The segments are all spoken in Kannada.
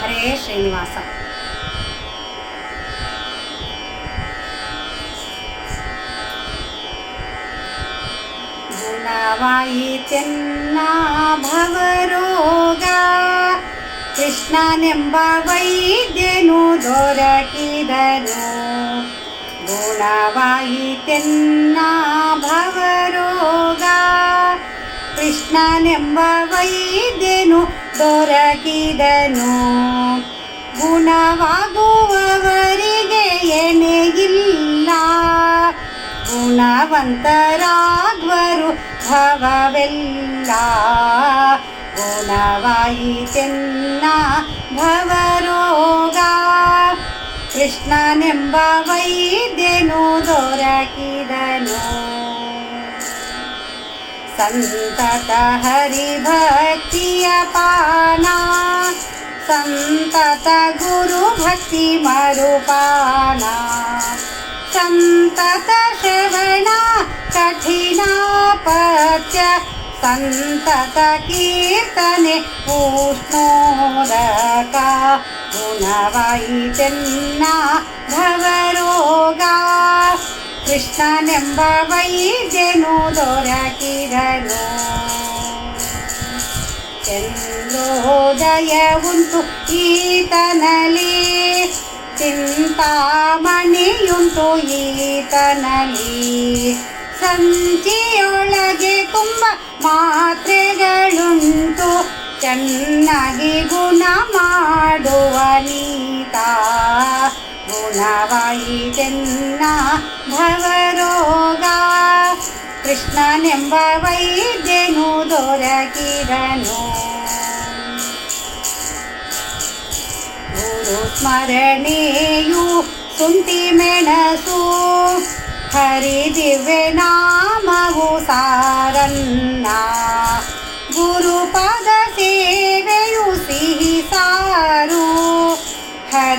ಹರೇ ಶ್ರೀನಿವಾಸ. ಗುಣವಾಯಿತೆನ್ನ ಭವರೋಗ ಕೃಷ್ಣನೆಂಬ ವೈದ್ಯನು ದೊರಕಿದನು. ಗುಣವಾಯಿತೆನ್ನ ಭವರೋಗ ಕೃಷ್ಣನೆಂಬ ವೈದ್ಯನು ದೊರಕಿದನು ಗುಣವಾಗುವವರಿಗೆ ಎಣೆಗಿಲ್ಲ ಗುಣವಂತರಾಗ್ವರು ಭವವೆಲ್ಲ. ಗುಣವಾಯಿತೆನ್ನ ಭವರೋಗ. ಕೃಷ್ಣನೆಂಬ ವೈದ್ಯನು ದೊರಕಿದನು. सन्तत हरिभक्तियपाना सन्तत गुरुभक्तिमरुपाना सन्तत श्रवणा कठिनापत्य सन्तत कीर्तने उष्णोरका गुणवैचन्ना भवरोगा। ಕೃಷ್ಣನೆಂಬ ವೈದ್ಯನು ದೊರಕಿದನು. ಚಂದ್ರೋದಯ ಉಂಟು ಈತನಲಿ ಚಿಂತಾಮಣಿಯುಂಟು ಈತನಲಿ ಸಂಚಿಯೊಳಗೆ ತುಂಬ ಮಾತ್ರೆಗಳುಂಟು, ಚೆನ್ನಾಗಿ ಗುಣ ಮಾಡುವ ನೀತ. ಗುಣವಾಯಿತೆನ್ನ ಭವರೋಗ. ಕೃಷ್ಣನೆಂಬ ವೈದ್ಯನು ದೊರಕಿದನು. ಗುರು ಸ್ಮರಣೆಯು ಸುಂಟಿ ಮೆಣಸು ಹರಿ ದಿವ್ಯ ನಾಮವು ಸಾರನ್ನ.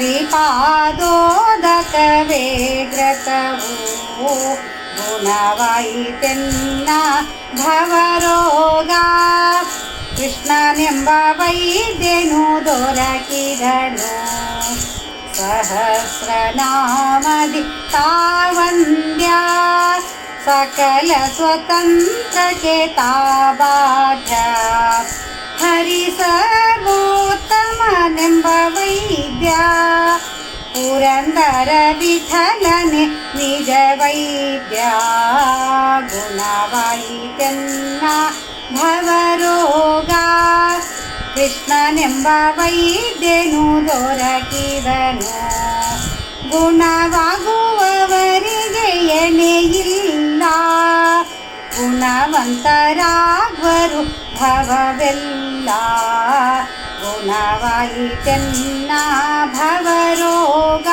ಹರಿಪಾದೋದಕವೇ ಗ್ರತವು ಗುಣವಾಯಿತೆನ್ನ ಭವರೋಗ ಕೃಷ್ಣನೆಂಬ ವೈದ್ಯನು ದೊರಕಿದನು ಸಹಸ್ರನಾಮದಿ ತಾವಂದ್ಯ ಸಕಲ ಸ್ವತಂತ್ರಕ್ಕೆ ತಾಬಾಧ್ಯ ಪುರಂದರ ವಿಠಲನೆ ನಿಜ ವೈದ್ಯ ಗುಣವಾಯಿತೆನ್ನ ಭವರೋಗ ಕೃಷ್ಣನೆಂಬ ವೈದ್ಯನು ದೊರಕಿದನು ಗುಣವಾಗುವವರಿಗೆ ಎಣೆಯಿಲ್ಲ ಗುಣವಂತರಾಗ್ವರು ಭವವೆಲ್ಲ ಗುಣವಾಯಿತೆನ್ನ ಭವರೋಗ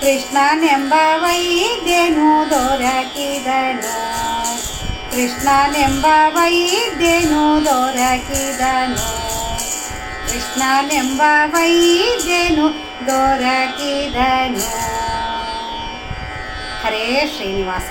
ಕೃಷ್ಣನೆಂಬ ವೈದ್ಯನು ದೊರಕಿದನು ಕೃಷ್ಣನೆಂಬ ವೈದ್ಯನು ದೊರಕಿದನು ಕೃಷ್ಣನೆಂಬ ವೈದ್ಯನು ದೊರಕಿದನು ಹರೇ ಶ್ರೀನಿವಾಸ